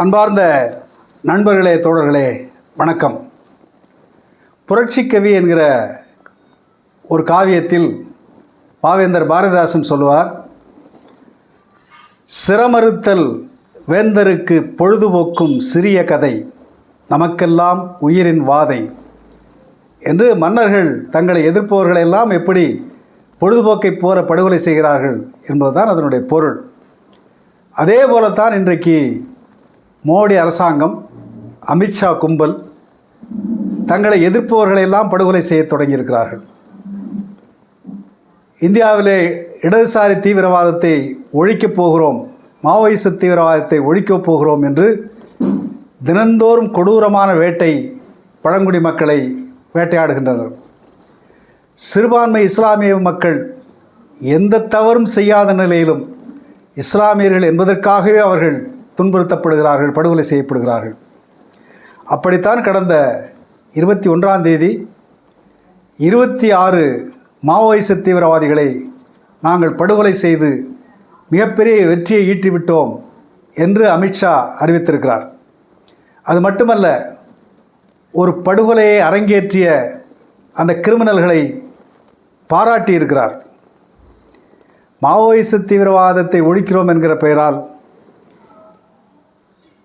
அன்பார்ந்த நண்பர்களே தோழர்களே வணக்கம். புரட்சி கவி என்கிற ஒரு காவியத்தில் பாவேந்தர் பாரதிதாசன் சொல்லுவார் சிரமறுத்தல் வேந்தருக்கு பொழுதுபோக்கும் சிறிய கதை நமக்கெல்லாம் உயிரின் வாதை என்று மன்னர்கள் தங்களை எதிர்ப்பவர்களெல்லாம் எப்படி பொழுதுபோக்கை போற படுகொலை செய்கிறார்கள் என்பதுதான் அதனுடைய பொருள். அதே போலத்தான் இன்றைக்கு மோடி அரசாங்கம் அமித்ஷா கும்பல் தங்களை எதிர்ப்பவர்களை எல்லாம் படுகொலை செய்ய தொடங்கியிருக்கிறார்கள். இந்தியாவிலே இடதுசாரி தீவிரவாதத்தை ஒழிக்கப் போகிறோம் மாவோயிச தீவிரவாதத்தை ஒழிக்கப் போகிறோம் என்று தினந்தோறும் கொடூரமான வேட்டை பழங்குடி மக்களை வேட்டையாடுகின்றனர். சிறுபான்மை இஸ்லாமிய மக்கள் எந்த தவறும் செய்யாத நிலையிலும் இஸ்லாமியர்கள் என்பதற்காகவே அவர்கள் துன்புறுத்தப்படுகிறார்கள் படுகொலை செய்யப்படுகிறார்கள். அப்படித்தான் கடந்த இருபத்தி ஒன்றாம் தேதி இருபத்தி ஆறு மாவோயிச தீவிரவாதிகளை நாங்கள் படுகொலை செய்து மிகப்பெரிய வெற்றியை ஈட்டிவிட்டோம் என்று அமித்ஷா அறிவித்திருக்கிறார். அது மட்டுமல்ல ஒரு படுகொலையை அரங்கேற்றிய அந்த கிரிமினல்களை பாராட்டியிருக்கிறார். மாவோயிச தீவிரவாதத்தை ஒழிக்கிறோம் என்கிற பெயரால்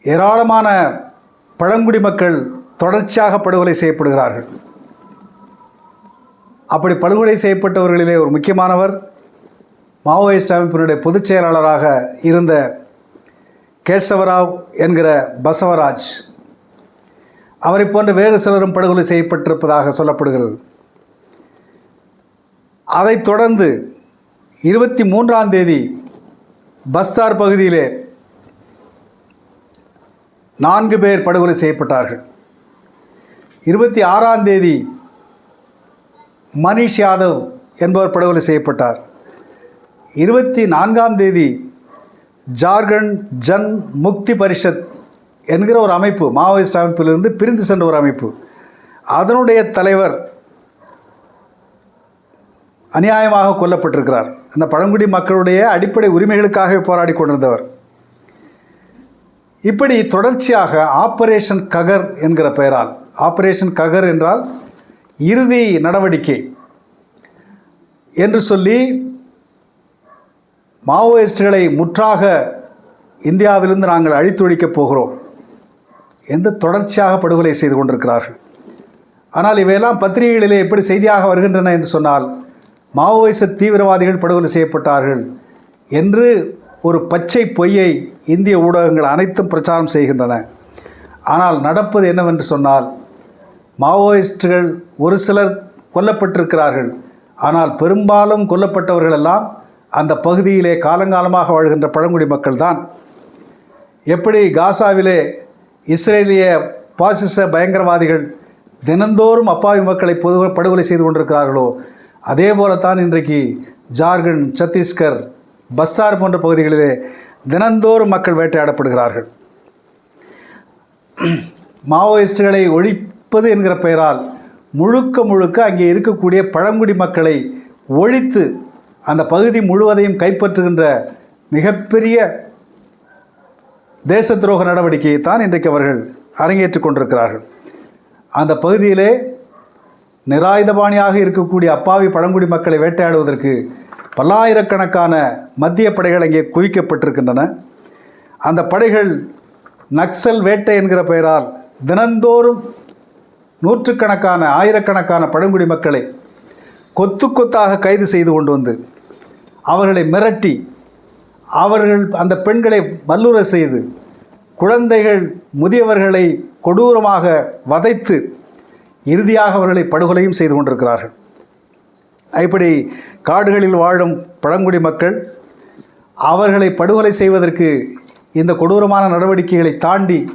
ஏராளமான பழங்குடி மக்கள் தொடர்ச்சியாக படுகொலை செய்யப்படுகிறார்கள். அப்படி படுகொலை செய்யப்பட்டவர்களிலே ஒரு முக்கியமானவர் மாவோயிஸ்ட் அமைப்பினுடைய பொதுச் செயலாளராக இருந்த கேசவராவ் என்கிற பசவராஜ் அவரை போன்ற வேறு சிலரும் படுகொலை செய்யப்பட்டிருப்பதாக சொல்லப்படுகிறது. அதைத் தொடர்ந்து இருபத்தி மூன்றாம் தேதி பஸ்தார் பகுதியிலே நான்கு பேர் படுகொலை செய்யப்பட்டார்கள். இருபத்தி ஆறாம் தேதி மனிஷ் யாதவ் என்பவர் படுகொலை செய்யப்பட்டார். இருபத்தி நான்காம் தேதி ஜார்க்கண்ட் ஜன் முக்தி பரிஷத் என்கிற ஒரு அமைப்பு மாவோயிஸ்ட் அமைப்பிலிருந்து பிரிந்து சென்ற ஒரு அமைப்பு. அதனுடைய தலைவர் அநியாயமாக கொல்லப்பட்டிருக்கிறார். அந்த பழங்குடி மக்களுடைய அடிப்படை உரிமைகளுக்காகவே போராடி கொண்டிருந்தவர். இப்படி தொடர்ச்சியாக ஆப்பரேஷன் ககர் என்கிற பெயரால் ஆப்பரேஷன் ககர் என்றால் இறுதி நடவடிக்கை என்று சொல்லி மாவோயிஸ்டுகளை முற்றாக இந்தியாவிலிருந்து நாங்கள் அழித்தொழிக்கப் போகிறோம். என்று தொடர்ச்சியாக படுகொலை செய்து கொண்டிருக்கிறார்கள். ஆனால் இவையெல்லாம் பத்திரிகைகளிலே எப்படி செய்தியாக வருகின்றன என்று சொன்னால் மாவோயிச தீவிரவாதிகள் படுகொலை செய்யப்பட்டார்கள் என்று ஒரு பச்சை பொய்யை இந்திய ஊடகங்கள் அனைத்தும் பிரச்சாரம் செய்கின்றன. ஆனால் நடப்பது என்னவென்று சொன்னால் மாவோயிஸ்டுகள் ஒரு சிலர் கொல்லப்பட்டிருக்கிறார்கள். ஆனால் பெரும்பாலும் கொல்லப்பட்டவர்களெல்லாம் அந்த பகுதியிலே காலங்காலமாக வாழ்கின்ற பழங்குடி மக்கள் தான் எப்படி காசாவிலே இஸ்ரேலிய பாசிச பயங்கரவாதிகள் தினந்தோறும் அப்பாவி மக்களை பொது படுகொலை செய்து கொண்டிருக்கிறார்களோ அதே போலத்தான் இன்றைக்கு ஜார்க்கண்ட் சத்தீஸ்கர் பஸ்ஸார் போன்ற பகுதிகளிலே தினந்தோறும் மக்கள் வேட்டையாடப்படுகிறார்கள். மாவோயிஸ்டுகளை ஒழிப்பது என்கிற பெயரால் முழுக்க முழுக்க அங்கே இருக்கக்கூடிய பழங்குடி மக்களை ஒழித்து அந்த பகுதி முழுவதையும் கைப்பற்றுகின்ற மிகப்பெரிய தேச துரோக நடவடிக்கையை தான் இன்றைக்கு அவர்கள் அரங்கேற்றிக் கொண்டிருக்கிறார்கள். அந்த பகுதியிலே நிராயுதபாணியாக இருக்கக்கூடிய அப்பாவி பழங்குடி மக்களை வேட்டையாடுவதற்கு பல்லாயிரக்கணக்கான மத்திய படைகள் அங்கே குவிக்கப்பட்டிருக்கின்றன. அந்த படைகள் நக்சல் வேட்டை என்கிற பெயரால் தினந்தோறும் நூற்றுக்கணக்கான ஆயிரக்கணக்கான பழங்குடி மக்களை கொத்து கொத்தாக கைது செய்து கொண்டு வந்து அவர்களை மிரட்டி அவர்கள் அந்த பெண்களை வல்லுற செய்து குழந்தைகள் முதியவர்களை கொடூரமாக வதைத்து இறுதியாக அவர்களை படுகொலையும் செய்து கொண்டிருக்கிறார்கள். இப்படி காடுகளில் வாழும் பழங்குடி மக்கள் அவர்களை படுகொலை செய்வதற்கு இந்த கொடூரமான நடவடிக்கைகளை தாண்டி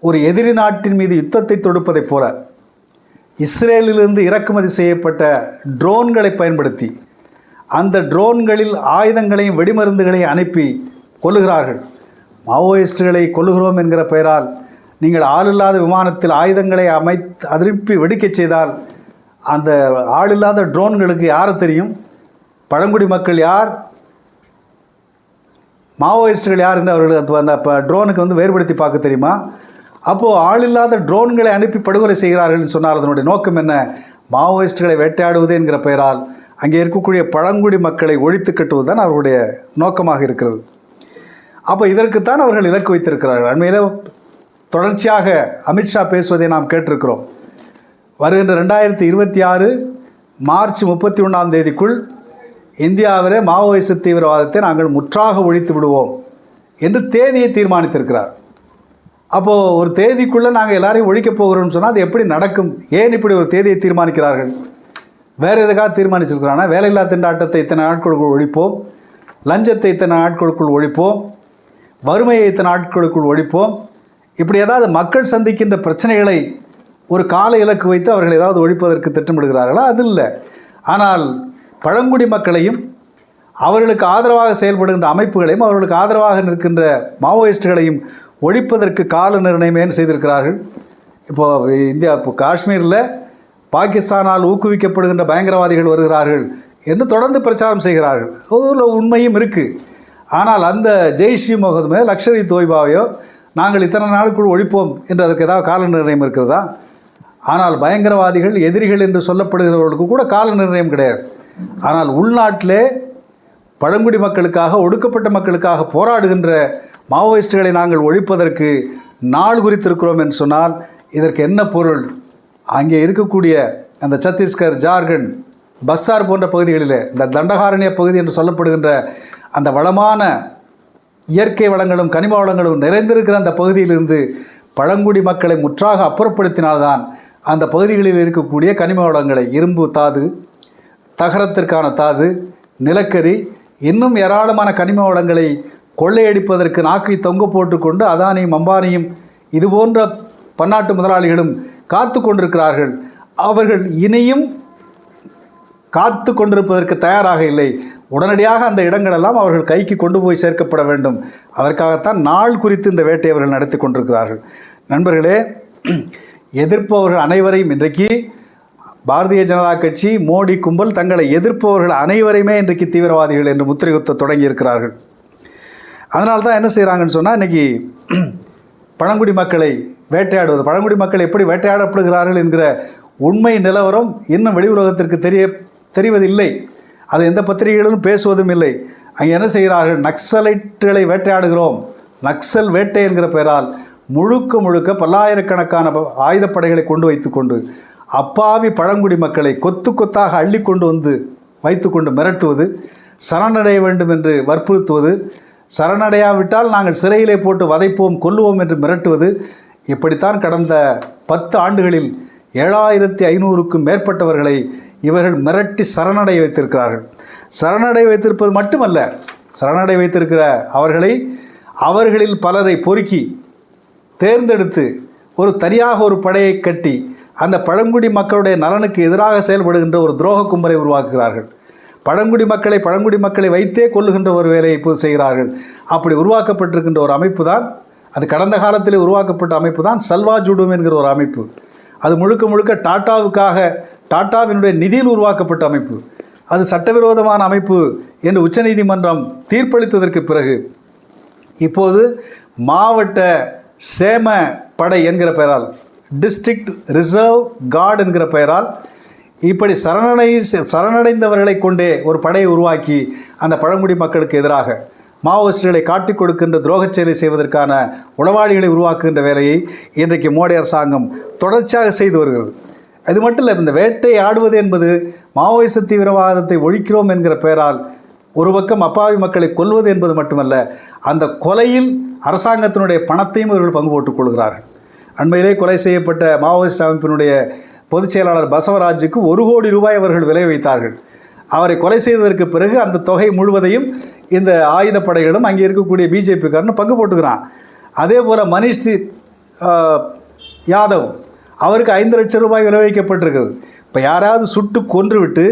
ஒரு எதிரி நாட்டின் மீது யுத்தத்தை தொடுப்பதைப் போல இஸ்ரேலிலிருந்து இறக்குமதி செய்யப்பட்ட ட்ரோன்களை பயன்படுத்தி அந்த ட்ரோன்களில் ஆயுதங்களையும் வெடிமருந்துகளையும் அனுப்பி கொல்லுகிறார்கள். மாவோயிஸ்டுகளை கொல்லுகிறோம் என்கிற பெயரால் நீங்கள் ஆளில்லாத விமானத்தில் ஆயுதங்களை அமைத்து அனுப்பி வெடிக்கச் செய்தால் அந்த ஆளில்லாத ட்ரோன்களுக்கு யாரை தெரியும்? பழங்குடி மக்கள் யார்? மாவோயிஸ்டுகள் யார் என்று அவர்களுக்கு அந்த ட்ரோனுக்கு வந்து வேறுபடுத்தி பார்க்க தெரியுமா? அப்போது ஆள் இல்லாத ட்ரோன்களை அனுப்பி படுகொலை செய்கிறார்கள் சொன்னார் அதனுடைய நோக்கம் என்ன? மாவோயிஸ்டுகளை வேட்டையாடுவது என்கிற பெயரால் அங்கே இருக்கக்கூடிய பழங்குடி மக்களை ஒழித்து கட்டுவது தான் அவர்களுடைய நோக்கமாக இருக்கிறது. அப்போ இதற்குத்தான் அவர்கள் இலக்கு வைத்திருக்கிறார்கள். அண்மையில் தொடர்ச்சியாக அமித்ஷா பேசுவதை நாம் கேட்டிருக்கிறோம். வருகின்ற ரெண்டாயிரத்தி இருபத்தி ஆறு மார்ச் முப்பத்தி ஒன்றாம் தேதிக்குள் இந்தியாவிலே மாவோயிச தீவிரவாதத்தை நாங்கள் முற்றாக ஒழித்து விடுவோம் என்று தேதியை தீர்மானித்திருக்கிறார். அப்போது ஒரு தேதிக்குள்ளே நாங்கள் எல்லாரையும் ஒழிக்கப் போகிறோம்னு சொன்னால் அது எப்படி நடக்கும்? ஏன் இப்படி ஒரு தேதியை தீர்மானிக்கிறார்கள்? வேறு எதுக்காக தீர்மானிச்சிருக்கிறாங்கன்னா வேலையில்லா திண்டாட்டத்தை இத்தனை நாட்களுக்குள் ஒழிப்போம் லஞ்சத்தை இத்தனை நாட்களுக்குள் ஒழிப்போம் வறுமையை இத்தனை நாட்களுக்குள் ஒழிப்போம் இப்படி ஏதாவது மக்கள் சந்திக்கின்ற பிரச்சனைகளை ஒரு கால இலக்கு வைத்து அவர்கள் ஏதாவது ஒழிப்பதற்கு திட்டமிடுகிறார்களா? அது இல்லை ஆனால் பழங்குடி மக்களையும் அவர்களுக்கு ஆதரவாக செயல்படுகின்ற அமைப்புகளையும் அவர்களுக்கு ஆதரவாக நிற்கின்ற மாவோயிஸ்டுகளையும் ஒழிப்பதற்கு கால நிர்ணயம் ஏன் செய்திருக்கிறார்கள்? இப்போது இந்தியா இப்போ காஷ்மீரில் பாகிஸ்தானால் ஊக்குவிக்கப்படுகின்ற பயங்கரவாதிகள் வருகிறார்கள் என்று தொடர்ந்து பிரச்சாரம் செய்கிறார்கள். அதில் உண்மையும் இருக்குது ஆனால் அந்த ஜெய்ஷ் முகதுமே லக்ஷரி தோய்பாவையோ நாங்கள் இத்தனை நாளுக்குள் ஒழிப்போம் என்று அதற்கு ஏதாவது கால நிர்ணயம் இருக்கிறதா? ஆனால் பயங்கரவாதிகள் எதிரிகள் என்று சொல்லப்படுகிறவர்களுக்கு கூட கால நிர்ணயம் கிடையாது. ஆனால் உள்நாட்டிலே பழங்குடி மக்களுக்காக ஒடுக்கப்பட்ட மக்களுக்காக போராடுகின்ற மாவோயிஸ்டுகளை நாங்கள் ஒழிப்பதற்கு நாள் குறித்திருக்கிறோம் என்று சொன்னால் இதற்கு என்ன பொருள்? அங்கே இருக்கக்கூடிய அந்த சத்தீஸ்கர் ஜார்க்கண்ட் பஸ்ஸார் போன்ற பகுதிகளில் இந்த தண்டகாரண்ய பகுதி என்று சொல்லப்படுகின்ற அந்த வளமான இயற்கை வளங்களும் கனிம வளங்களும் நிறைந்திருக்கிற அந்த பகுதியிலிருந்து பழங்குடி மக்களை முற்றாக அப்புறப்படுத்தினால்தான் அந்த பகுதிகளில் இருக்கக்கூடிய கனிம வளங்களை இரும்பு தாது தகரத்திற்கான தாது நிலக்கரி இன்னும் ஏராளமான கனிம வளங்களை கொள்ளையடிப்பதற்கு நாக்கை தொங்க போட்டுக்கொண்டு அதானியும் அம்பானியும் இது போன்ற பன்னாட்டு முதலாளிகளும் காத்து கொண்டிருக்கிறார்கள். அவர்கள் இனியும் காத்து கொண்டிருப்பதற்கு தயாராக இல்லை. உடனடியாக அந்த இடங்களெல்லாம் அவர்கள் கைக்கு கொண்டு போய் சேர்க்கப்பட வேண்டும். அதற்காகத்தான் நாள் குறித்து இந்த வேட்டை அவர்கள் நடத்தி கொண்டிருக்கிறார்கள். நண்பர்களே எதிர்ப்பவர்கள் அனைவரையும் இன்றைக்கு பாரதிய ஜனதா கட்சி மோடி கும்பல் தங்களை எதிர்ப்பவர்கள் அனைவரையுமே இன்றைக்கு தீவிரவாதிகள் என்று முத்திரை குத்த தொடங்கி இருக்கிறார்கள். அதனால தான் என்ன செய்கிறாங்கன்னு சொன்னால் இன்றைக்கி பழங்குடி மக்களை வேட்டையாடுவது பழங்குடி மக்கள் எப்படி வேட்டையாடப்படுகிறார்கள் என்கிற உண்மை நிலவரம் இன்னும் வெளி உலகத்திற்கு தெரிய தெரிவதில்லை. அது எந்த பத்திரிகைகளிலும் பேசுவதும் இல்லை. அங்கே என்ன செய்கிறார்கள்? நக்சலைட்டுகளை வேட்டையாடுகிறோம். நக்சல் வேட்டை என்கிற பெயரால் முழுக்க முழுக்க பல்லாயிரக்கணக்கான ப- ஆயுதப்படைகளை கொண்டு வைத்துக்கொண்டு அப்பாவி பழங்குடி மக்களை கொத்து கொத்தாக அள்ளி கொண்டு வந்து வைத்துக்கொண்டு மிரட்டுவது சரணடைய வேண்டும் என்று வற்புறுத்துவது சரணடையாவிட்டால் நாங்கள் சிறையிலே போட்டு வதைப்போம் கொல்லுவோம் என்று மிரட்டுவது இப்படித்தான் கடந்த பத்து ஆண்டுகளில் ஏழாயிரத்தி ஐநூறுக்கும் மேற்பட்டவர்களை இவர்கள் மிரட்டி சரணடைய வைத்திருக்கிறார்கள். சரணடைய வைத்திருப்பது மட்டுமல்ல சரணடை வைத்திருக்கிற அவர்களை அவர்களில் பலரை பொறுக்கி தேர்ந்தெடுத்து ஒரு தனியாக ஒரு படையை கட்டி அந்த பழங்குடி மக்களுடைய நலனுக்கு எதிராக செயல்படுகின்ற ஒரு துரோக கும்பலை உருவாக்குகிறார்கள். பழங்குடி மக்களை பழங்குடி மக்களை வைத்தே கொள்ளுகின்ற ஒரு வேலையை இப்போது செய்கிறார்கள். அப்படி உருவாக்கப்பட்டிருக்கின்ற ஒரு அமைப்பு தான் அது கடந்த காலத்தில் உருவாக்கப்பட்ட அமைப்பு தான் சல்வா ஜுடும் என்கிற ஒரு அமைப்பு. அது முழுக்க முழுக்க டாட்டாவுக்காக டாட்டாவினுடைய நிதியில் உருவாக்கப்பட்ட அமைப்பு. அது சட்டவிரோதமான அமைப்பு என்று உச்சநீதிமன்றம் தீர்ப்பளித்ததற்கு பிறகு இப்போது மாவட்ட சேம படை என்கிற பெயரால் டிஸ்ட்ரிக்ட் ரிசர்வ் கார்டு என்கிற பெயரால் இப்படி சரணடை சரணடைந்தவர்களை கொண்டே ஒரு படையை உருவாக்கி அந்த பழங்குடி மக்களுக்கு எதிராக மாவோயிஸ்டுகளை காட்டிக் கொடுக்கின்ற துரோகச் செயலை செய்வதற்கான உளவாளிகளை உருவாக்குகின்ற வேலையை இன்றைக்கு மோடி அரசாங்கம் தொடர்ச்சியாக செய்து வருகிறது. அது மட்டும் இல்லை இந்த வேட்டை ஆடுவது என்பது மாவோயிச தீவிரவாதத்தை ஒழிக்கிறோம் என்கிற பெயரால் ஒரு பக்கம் அப்பாவி மக்களை கொல்வது என்பது மட்டுமல்ல அந்த கொலையில் அரசாங்கத்தினுடைய பணத்தையும் இவர்கள் பங்கு போட்டுக் கொள்கிறார்கள். அண்மையிலே கொலை செய்யப்பட்ட மாவோயிஸ்ட் அமைப்பினுடைய பொதுச் செயலாளர் பசவராஜுக்கு ஒரு கோடி ரூபாய் அவர்கள் விலை வைத்தார்கள். அவரை கொலை செய்ததற்கு பிறகு அந்த தொகை முழுவதையும் இந்த ஆயுதப்படைகளும் அங்கே இருக்கக்கூடிய பிஜேபிக்காரன் பங்கு போட்டுக்கிறான். அதே போல் மனிஷ் தி யாதவ் அவருக்கு ஐந்து லட்சம் ரூபாய் விலை வைக்கப்பட்டிருக்கிறது. இப்போ யாராவது சுட்டு கொன்றுவிட்டு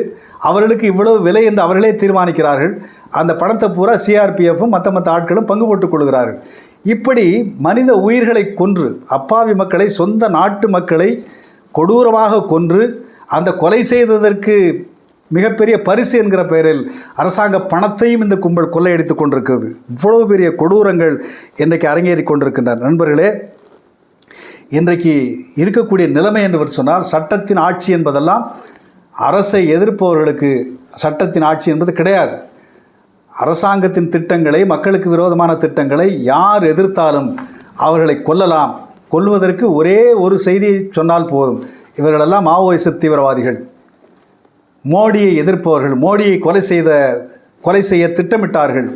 அவர்களுக்கு இவ்வளவு விலை என்று அவர்களே தீர்மானிக்கிறார்கள். அந்த பணத்தை பூரா சிஆர்பிஎஃப்பும் மற்ற மற்ற ஆட்களும் பங்கு போட்டுக் கொள்கிறார்கள். இப்படி மனித உயிர்களை கொன்று அப்பாவி மக்களை சொந்த நாட்டு மக்களை கொடூரமாக கொன்று அந்த கொலை செய்ததற்கு மிகப்பெரிய பரிசு என்கிற பெயரில் அரசாங்க பணத்தையும் இந்த கும்பல் கொள்ளையடித்து கொண்டிருக்கிறது. இவ்வளவு பெரிய கொடூரங்கள் இன்றைக்கு அரங்கேறி கொண்டிருக்கின்றன நண்பர்களே இன்றைக்கு இருக்கக்கூடிய நிலைமை என்று சொன்னால் சட்டத்தின் ஆட்சி என்பதெல்லாம் அரசை எதிர்ப்பவர்களுக்கு சட்டத்தின் ஆட்சி என்பது கிடையாது. அரசாங்கத்தின் திட்டங்களை மக்களுக்கு விரோதமான திட்டங்களை யார் எதிர்த்தாலும் அவர்களை கொல்லலாம். கொல்வதற்கு ஒரே ஒரு செய்தியை சொன்னால் போதும். இவர்களெல்லாம் மாவோயிச தீவிரவாதிகள். மோடியை எதிர்ப்பவர்கள் மோடியை கொலை செய்த கொலை செய்ய திட்டமிட்டார்கள்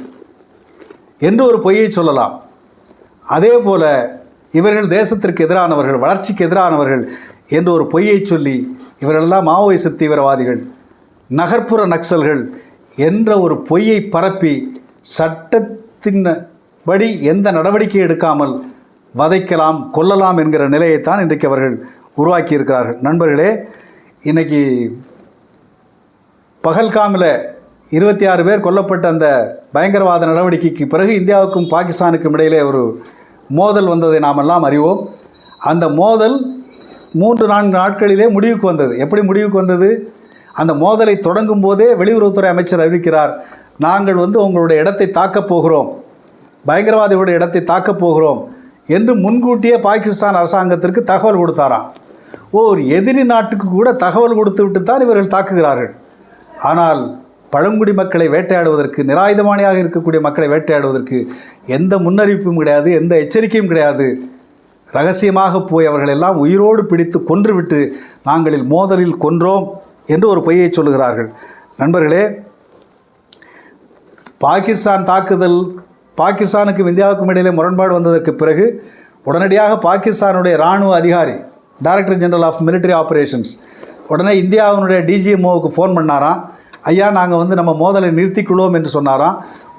என்று ஒரு பொய்யை சொல்லலாம். அதே போல இவர்கள் தேசத்திற்கு எதிரானவர்கள் வளர்ச்சிக்கு எதிரானவர்கள் என்று ஒரு பொய்யை சொல்லி இவர்களெல்லாம் மாவோயிச தீவிரவாதிகள் நகர்ப்புற நக்சல்கள் என்ற ஒரு பொய்யை பரப்பி சட்டத்தின் படி எந்த நடவடிக்கை எடுக்காமல் வதைக்கலாம் கொல்லலாம் என்கிற நிலையைத்தான் இன்றைக்கு அவர்கள் உருவாக்கியிருக்கிறார்கள். நண்பர்களே இன்றைக்கி பகல்காமில் இருபத்தி ஆறு பேர் கொல்லப்பட்ட அந்த பயங்கரவாத நடவடிக்கைக்கு பிறகு இந்தியாவுக்கும் பாகிஸ்தானுக்கும் இடையிலே ஒரு மோதல் வந்ததை நாமெல்லாம் அறிவோம். அந்த மோதல் மூன்று நான்கு நாட்களிலே முடிவுக்கு வந்தது. எப்படி முடிவுக்கு வந்தது? அந்த மோதலை தொடங்கும் போதே வெளியுறவுத்துறை அமைச்சர் அறிவிக்கிறார் நாங்கள் வந்து உங்களுடைய இடத்தை தாக்கப் போகிறோம். பயங்கரவாதிகளுடைய இடத்தை தாக்கப் போகிறோம். என்று முன்கூட்டியே பாகிஸ்தான் அரசாங்கத்திற்கு தகவல் கொடுத்தாராம். ஓர் எதிரி நாட்டுக்கு கூட தகவல் கொடுத்து விட்டு தான் இவர்கள் தாக்குகிறார்கள். ஆனால் பழங்குடி மக்களை வேட்டையாடுவதற்கு நிராயுதமானியாக இருக்கக்கூடிய மக்களை வேட்டையாடுவதற்கு எந்த முன்னறிவிப்பும் கிடையாது எந்த எச்சரிக்கையும் கிடையாது. ரகசியமாக போய் அவர்கள் எல்லாம் உயிரோடு பிடித்து கொன்றுவிட்டு நாங்களில் மோதலில் கொன்றோம். என்று ஒரு பொய்யை சொல்லுகிறார்கள். நண்பர்களே பாகிஸ்தான் தாக்குதல் பாகிஸ்தானுக்கும் இந்தியாவுக்கும் இடையிலே முரண்பாடு வந்ததற்கு பிறகு உடனடியாக பாகிஸ்தானுடைய இராணுவ அதிகாரி director general of military operations உடனே இந்தியாவினுடைய டிஜிஎம்ஓவுக்கு ஃபோன் பண்ணாராம். ஐயா நாங்கள் வந்து நம்ம மோதலை நிறுத்திக்கொள்வோம் என்று சொன்னாராம்.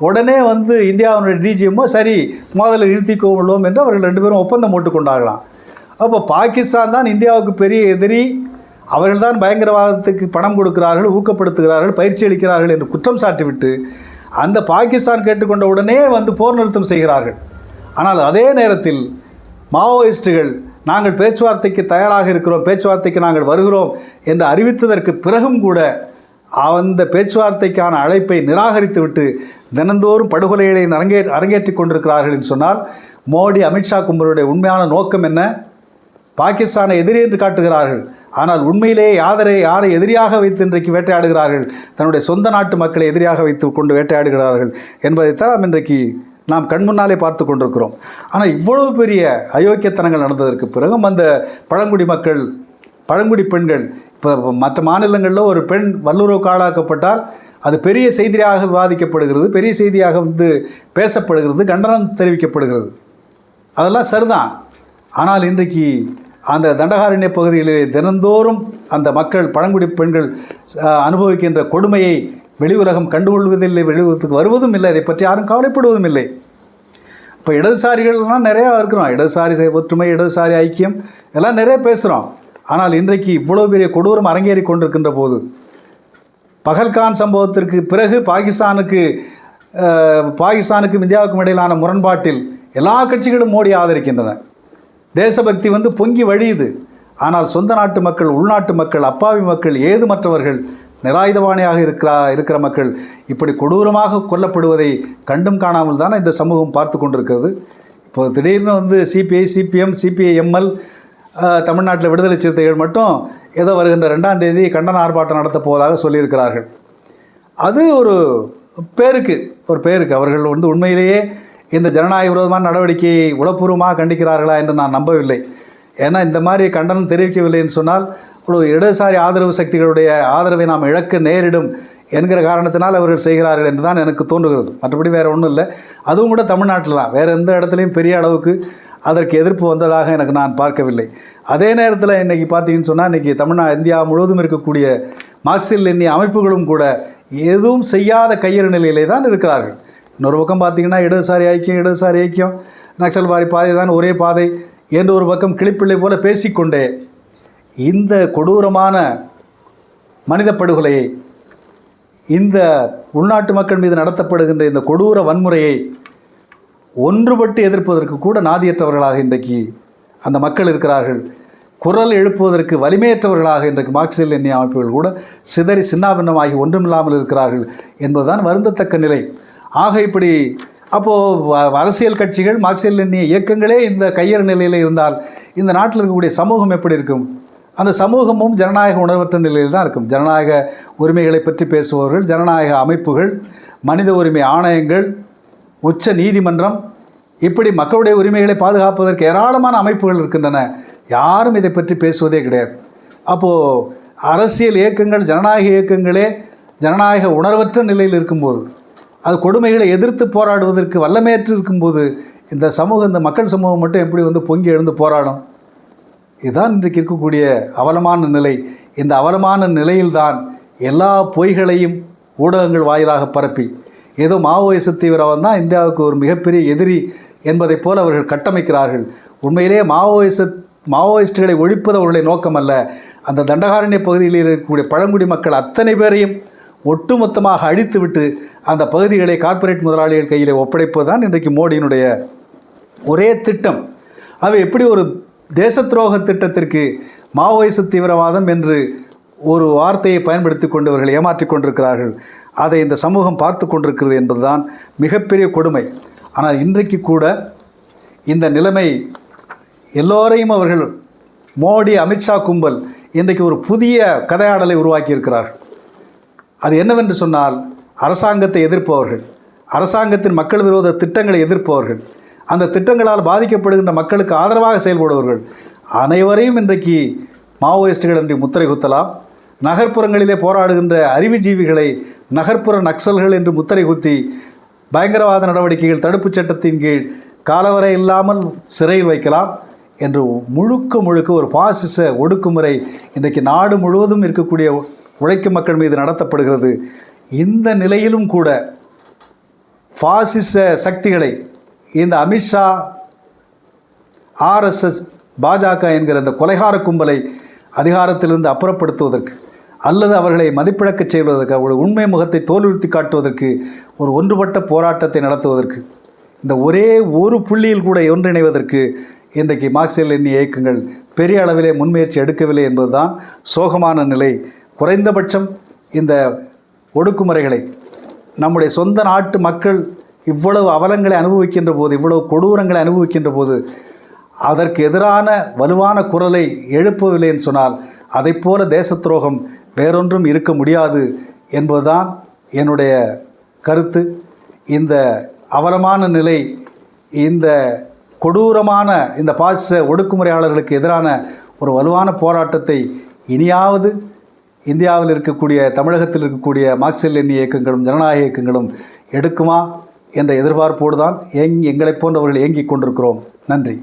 உடனே வந்து இந்தியாவினுடைய டிஜிஎம்ஓ சரி மோதலை நிறுத்திக்கொள்வோம் என்று அவர்கள் ரெண்டு பேரும் ஒப்பந்தம் போட்டுக்கொண்டார்களாம். அப்போ பாகிஸ்தான் தான் இந்தியாவுக்கு பெரிய எதிரி அவர்கள்தான் பயங்கரவாதத்துக்கு பணம் கொடுக்கிறார்கள் ஊக்கப்படுத்துகிறார்கள் பயிற்சி அளிக்கிறார்கள் என்று குற்றம் சாட்டிவிட்டு அந்த பாகிஸ்தான் கேட்டுக்கொண்ட உடனே வந்து போர் நிறுத்தம் செய்கிறார்கள். ஆனால் அதே நேரத்தில் மாவோயிஸ்டுகள் நாங்கள் பேச்சுவார்த்தைக்கு தயாராக இருக்கிறோம் பேச்சுவார்த்தைக்கு நாங்கள் வருகிறோம் என்று அறிவித்ததற்கு பிறகும் கூட அந்த பேச்சுவார்த்தைக்கான அழைப்பை நிராகரித்துவிட்டு தினந்தோறும் படுகொலைகளை அரங்கே அரங்கேற்றி கொண்டிருக்கிறார்கள் என்று சொன்னால் மோடி அமித்ஷா கும்பலுடைய உண்மையான நோக்கம் என்ன? பாகிஸ்தானை எதிரி என்று காட்டுகிறார்கள். ஆனால் உண்மையிலேயே யாதரை யாரை எதிரியாக வைத்து இன்றைக்கு வேட்டையாடுகிறார்கள்? தன்னுடைய சொந்த நாட்டு மக்களை எதிரியாக வைத்து கொண்டு வேட்டையாடுகிறார்கள் என்பதைத்தான் நாம் இன்றைக்கு நாம் கண்முன்னாலே பார்த்து கொண்டிருக்கிறோம். ஆனால் இவ்வளவு பெரிய அயோக்கியத்தனங்கள் நடந்ததற்கு பிறகும் அந்த பழங்குடி மக்கள் பழங்குடி பெண்கள் இப்போ மற்ற மாநிலங்களில் ஒரு பெண் வல்லுறவுக்கு ஆளாக்கப்பட்டால் அது பெரிய செய்தியாக விவாதிக்கப்படுகிறது பெரிய செய்தியாக வந்து பேசப்படுகிறது கண்டனம் தெரிவிக்கப்படுகிறது. அதெல்லாம் சரிதான். ஆனால் இன்றைக்கு அந்த தண்டகாரண்ய பகுதிகளிலே தினந்தோறும் அந்த மக்கள் பழங்குடி பெண்கள் அனுபவிக்கின்ற கொடுமையை வெளி உலகம் கண்டுகொள்வதில்லை வெளி உலகத்துக்கு வருவதும் இல்லை அதை பற்றி யாரும் கவலைப்படுவதும் இல்லை. இப்போ இடதுசாரிகள்லாம் நிறையா இருக்கிறோம். இடதுசாரி ஒற்றுமை இடதுசாரி ஐக்கியம் எல்லாம் நிறைய பேசுகிறோம் ஆனால் இன்றைக்கு இவ்வளோ பெரிய கொடூரம் அரங்கேறி கொண்டிருக்கின்ற போது பகல்கான் சம்பவத்திற்கு பிறகு பாகிஸ்தானுக்கு பாகிஸ்தானுக்கும் இந்தியாவுக்கும் இடையிலான முரண்பாட்டில் எல்லா கட்சிகளும் மோடி ஆதரிக்கின்றன. தேசபக்தி வந்து பொங்கி வழியுது. ஆனால் சொந்த நாட்டு மக்கள் உள்நாட்டு மக்கள் அப்பாவி மக்கள் ஏது மற்றவர்கள் நிராயுதபாணியாக இருக்கிறா இருக்கிற மக்கள் இப்படி கொடூரமாக கொல்லப்படுவதை கண்டும் காணாமல் தானே இந்த சமூகம் பார்த்து கொண்டிருக்கிறது. இப்போது திடீர்னு வந்து சிபிஐ சிபிஎம் சிபிஐஎம்எல் தமிழ்நாட்டில் விடுதலை சிறுத்தைகள் மட்டும் ஏதோ வருகின்ற ரெண்டாம் தேதி கண்டன ஆர்ப்பாட்டம் நடத்தப் போவதாக சொல்லியிருக்கிறார்கள். அது ஒரு பேருக்கு ஒரு பேருக்கு. அவர்கள் வந்து உண்மையிலேயே இந்த ஜனநாயக விரோதமான நடவடிக்கையை உளப்பூர்வமாக கண்டிக்கிறார்களா என்று நான் நம்பவில்லை. ஏன்னா இந்த மாதிரி கண்டனம் தெரிவிக்கவில்லை என்று சொன்னால் ஒரு இடதுசாரி ஆதரவு சக்திகளுடைய ஆதரவை நாம் இழக்க நேரிடும் என்கிற காரணத்தினால் அவர்கள் செய்கிறார்கள் என்று தான் எனக்கு தோன்றுகிறது. மற்றபடி வேறு ஒன்றும் இல்லை. அதுவும் கூட தமிழ்நாட்டில் தான். வேறு எந்த இடத்துலையும் பெரிய அளவுக்கு அதற்கு எதிர்ப்பு வந்ததாக எனக்கு நான் பார்க்கவில்லை. அதே நேரத்தில் இன்றைக்கி பார்த்தீங்கன்னு சொன்னால் இன்றைக்கி தமிழ்நா இந்தியா முழுவதும் இருக்கக்கூடிய மார்க்சில் எண்ணிய அமைப்புகளும் கூட எதுவும் செய்யாத கையறு நிலையிலே தான் இருக்கிறார்கள். இன்னொரு பக்கம் பார்த்தீங்கன்னா இடதுசாரி ஐக்கியம் இடதுசாரி ஐக்கியம். நக்சல்வாரி பாதை தான் ஒரே பாதை என்று ஒரு பக்கம் கிளிப்பிள்ளை போல பேசிக்கொண்டே இந்த கொடூரமான மனித படுகொலையை இந்த உள்நாட்டு மக்கள் மீது நடத்தப்படுகின்ற இந்த கொடூர வன்முறையை ஒன்றுபட்டு எதிர்ப்பதற்கு கூட நாதியற்றவர்களாக இன்றைக்கு அந்த மக்கள் இருக்கிறார்கள். குரல் எழுப்புவதற்கு வலிமையற்றவர்களாக இன்றைக்கு மார்க்சியல் எண்ணிய அமைப்புகள் கூட சிதறி சின்னாபின்னமாகி ஒன்றுமில்லாமல் இருக்கிறார்கள் என்பதுதான் வருந்தத்தக்க நிலை. ஆக இப்படி அப்போது அரசியல் கட்சிகள் மார்க்சியல் எண்ணிய இயக்கங்களே இந்த கையறு நிலையில் இருந்தால் இந்த நாட்டில் இருக்கக்கூடிய சமூகம் எப்படி இருக்கும்? அந்த சமூகமும் ஜனநாயக உணர்வற்ற நிலையில் தான் இருக்கும். ஜனநாயக உரிமைகளை பற்றி பேசுபவர்கள் ஜனநாயக அமைப்புகள் மனித உரிமை ஆணையங்கள் உச்ச நீதிமன்றம் இப்படி மக்களுடைய உரிமைகளை பாதுகாப்பதற்கு ஏராளமான அமைப்புகள் இருக்கின்றன. யாரும் இதை பற்றி பேசுவதே கிடையாது. அப்போது அரசியல் இயக்கங்கள் ஜனநாயக இயக்கங்களே ஜனநாயக உணர்வற்ற நிலையில் இருக்கும்போது அது கொடுமைகளை எதிர்த்து போராடுவதற்கு வல்லமையற்று இருக்கும்போது இந்த சமூகம் இந்த மக்கள் சமூகம் மட்டும் எப்படி வந்து பொங்கி எழுந்து போராடும்? இதுதான் இன்றைக்கு இருக்கக்கூடிய அவலமான நிலை. இந்த அவலமான நிலையில்தான் எல்லா பொய்களையும் ஊடகங்கள் வாயிலாக பரப்பி. ஏதோ மாவோயிச தீவிரவாதம் தான் இந்தியாவுக்கு ஒரு மிகப்பெரிய எதிரி என்பதைப் போல் அவர்கள் கட்டமைக்கிறார்கள். உண்மையிலே மாவோயிச மாவோயிஸ்டுகளை ஒழிப்பது அவர்களுடைய நோக்கம் அல்ல. அந்த தண்டகாரண்ய பகுதியில் இருக்கக்கூடிய பழங்குடி மக்கள் அத்தனை பேரையும் ஒட்டுமொத்தமாக அழித்துவிட்டு அந்த பகுதிகளை கார்ப்பரேட் முதலாளிகள் கையில் ஒப்படைப்பது தான் இன்றைக்கு மோடியினுடைய ஒரே திட்டம். அவை எப்படி ஒரு தேச துரோக திட்டத்திற்கு மாவோயிச தீவிரவாதம் என்று ஒரு வார்த்தையை பயன்படுத்தி கொண்டவர்கள் ஏமாற்றிக் கொண்டிருக்கிறார்கள் அதை இந்த சமூகம் பார்த்து கொண்டிருக்கிறது என்பதுதான் மிகப்பெரிய கொடுமை. ஆனால் இன்றைக்கு கூட இந்த நிலைமை எல்லோரையும் அவர்கள் மோடி அமித்ஷா கும்பல் இன்றைக்கு ஒரு புதிய கதையாடலை உருவாக்கியிருக்கிறார்கள். அது என்னவென்று சொன்னால் அரசாங்கத்தை எதிர்ப்பவர்கள். அரசாங்கத்தின் மக்கள் விரோத திட்டங்களை எதிர்ப்பவர்கள். அந்த திட்டங்களால் பாதிக்கப்படுகின்ற மக்களுக்கு ஆதரவாக செயல்படுபவர்கள். அனைவரையும் இன்றைக்கு மாவோயிஸ்டுகள் என்று முத்திரை குத்தலாம். நகர்ப்புறங்களிலே போராடுகின்ற அறிவுஜீவிகளை நகர்ப்புற நக்சல்கள் என்று முத்திரை குத்தி பயங்கரவாத நடவடிக்கைகள் தடுப்புச் சட்டத்தின் கீழ் காலவரை இல்லாமல் சிறையில் வைக்கலாம் என்று முழுக்க முழுக்க ஒரு பாசிச ஒடுக்குமுறை இன்றைக்கு நாடு முழுவதும் இருக்கக்கூடிய உழைக்கும் மக்கள் மீது நடத்தப்படுகிறது. இந்த நிலையிலும் கூட பாசிச சக்திகளை இந்த அமித்ஷா ஆர்எஸ்எஸ் பாஜக என்கிற இந்த கொலைகார கும்பலை அதிகாரத்திலிருந்து அப்புறப்படுத்துவதற்கு அல்லது அவர்களை மதிப்பிழக்கச் செய்வதற்கு அவருடைய உண்மை முகத்தை தோலுறுத்தி காட்டுவதற்கு ஒரு ஒன்றுபட்ட போராட்டத்தை நடத்துவதற்கு இந்த ஒரே ஒரு புள்ளியில் கூட ஒன்றிணைவதற்கு இன்றைக்கு மார்க்சியல் எண்ணி இயக்கங்கள் பெரிய அளவிலே முன்முயற்சி எடுக்கவில்லை என்பதுதான் சோகமான நிலை. குறைந்தபட்சம் இந்த ஒடுக்குமுறைகளை நம்முடைய சொந்த நாட்டு மக்கள் இவ்வளவு அவலங்களை அனுபவிக்கின்ற போது இவ்வளவு கொடூரங்களை அனுபவிக்கின்ற போது அதற்கு எதிரான வலுவான குரலை எழுப்பவில்லை என்று சொன்னால் அதைப் போல தேச துரோகம் வேறொன்றும் இருக்க முடியாது என்பதுதான் என்னுடைய கருத்து. இந்த அவலமான நிலை இந்த கொடூரமான இந்த பாசிச ஒடுக்குமுறையாளர்களுக்கு எதிரான ஒரு வலுவான போராட்டத்தை இனியாவது இந்தியாவில் இருக்கக்கூடிய தமிழகத்தில் இருக்கக்கூடிய மார்க்சியல் எண்ணி இயக்கங்களும் ஜனநாயக இயக்கங்களும் எடுக்குமா என்ற எதிர்பார்ப்போடு தான் எங் எங்களைப் போன்றவர்கள் இயங்கிக் கொண்டிருக்கிறோம். நன்றி.